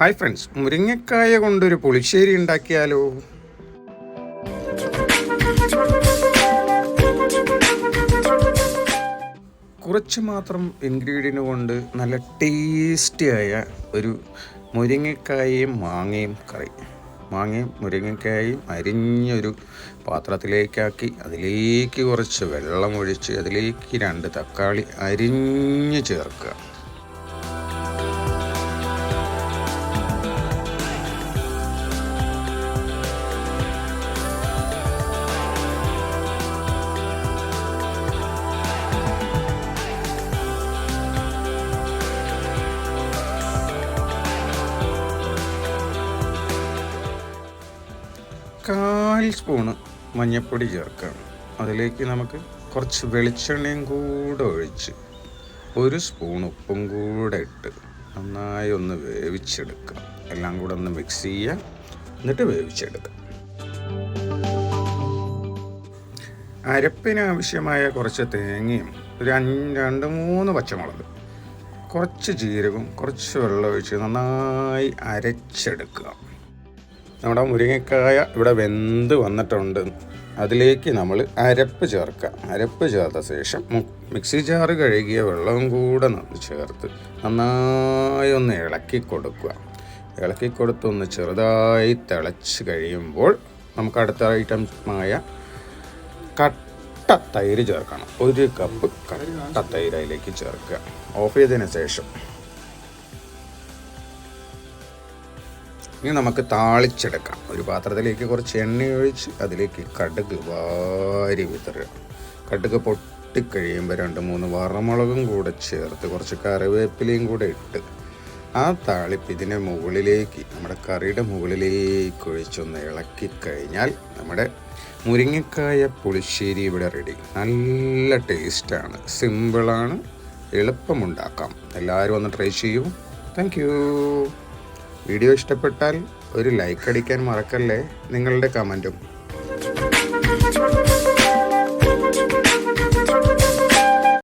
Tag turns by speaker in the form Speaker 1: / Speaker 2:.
Speaker 1: Hi friends മുരിങ്ങക്കായ കൊണ്ടൊരു പുളിശ്ശേരി ഉണ്ടാക്കിയാലോ? കുറച്ച് മാത്രം ഇൻഗ്രീഡിയന്റ് കൊണ്ട് നല്ല ടേസ്റ്റിയായ ഒരു മുരിങ്ങക്കായയും മാങ്ങയും കറി. മാങ്ങയും മുരിങ്ങക്കായയും അരിഞ്ഞൊരു പാത്രത്തിലേക്കാക്കി അതിലേക്ക് കുറച്ച് വെള്ളം ഒഴിച്ച് അതിലേക്ക് രണ്ട് തക്കാളി അരിഞ്ഞ് ചേർക്കുക. കാൽ സ്പൂണ് മഞ്ഞൾപ്പൊടി ചേർക്കാം. അതിലേക്ക് നമുക്ക് കുറച്ച് വെളിച്ചെണ്ണയും കൂടെ ഒഴിച്ച് ഒരു സ്പൂൺ ഉപ്പും കൂടെ ഇട്ട് നന്നായി ഒന്ന് വേവിച്ചെടുക്കുക എല്ലാം കൂടെ ഒന്ന് മിക്സ് ചെയ്യുക എന്നിട്ട് വേവിച്ചെടുക്കുക അരപ്പിന് ആവശ്യമായ കുറച്ച് തേങ്ങയും ഒരു രണ്ട് മൂന്ന് പച്ചമുളക് കുറച്ച് ജീരകവും കുറച്ച് വെള്ളം ഒഴിച്ച് നന്നായി അരച്ചെടുക്കുക നമ്മുടെ മുരിങ്ങക്കായ ഇവിടെ വെന്ത് വന്നിട്ടുണ്ട്. അതിലേക്ക് നമ്മൾ അരപ്പ് ചേർക്കുക. അരപ്പ് ചേർത്ത ശേഷം മിക്സി ജാറ് കഴുകിയ വെള്ളവും കൂടെ ചേർത്ത് നന്നായി ഒന്ന് ഇളക്കി കൊടുക്കുക. ഇളക്കി കൊടുത്തൊന്ന് ചെറുതായി തിളച്ച് കഴിയുമ്പോൾ നമുക്ക് അടുത്ത ഐറ്റംസുമായ കട്ട തൈര് ചേർക്കണം. ഒരു കപ്പ് കട്ട തൈര് അതിലേക്ക് ചേർക്കുക. ഓഫ് ചെയ്തതിന് ശേഷം ഇനി നമുക്ക് താളിച്ചെടുക്കാം. ഒരു പാത്രത്തിലേക്ക് കുറച്ച് എണ്ണ ഒഴിച്ച് അതിലേക്ക് കടുക് വാരി വിതറുക. കടുക് പൊട്ടിക്കഴിയുമ്പോൾ രണ്ട് മൂന്ന് വറമുളകും കൂടെ ചേർത്ത് കുറച്ച് കറിവേപ്പിലയും കൂടെ ഇട്ട് ആ താളിപ്പ് ഇതിനെ മുകളിലേക്ക് നമ്മുടെ കറിയുടെ മുകളിലേക്ക് ഒഴിച്ചൊന്ന് ഇളക്കി കഴിഞ്ഞാൽ നമ്മുടെ മുരിങ്ങക്കായ പുളിശ്ശേരി ഇവിടെ റെഡി നല്ല ടേസ്റ്റാണ് സിമ്പിളാണ് എളുപ്പമുണ്ടാക്കാം. എല്ലാവരും ഒന്ന് ട്രൈ ചെയ്യൂ. താങ്ക് വീഡിയോ ഇഷ്ടപ്പെട്ടാൽ ഒരു ലൈക്ക് അടിക്കാൻ മറക്കല്ലേ നിങ്ങളുടെ കമന്റും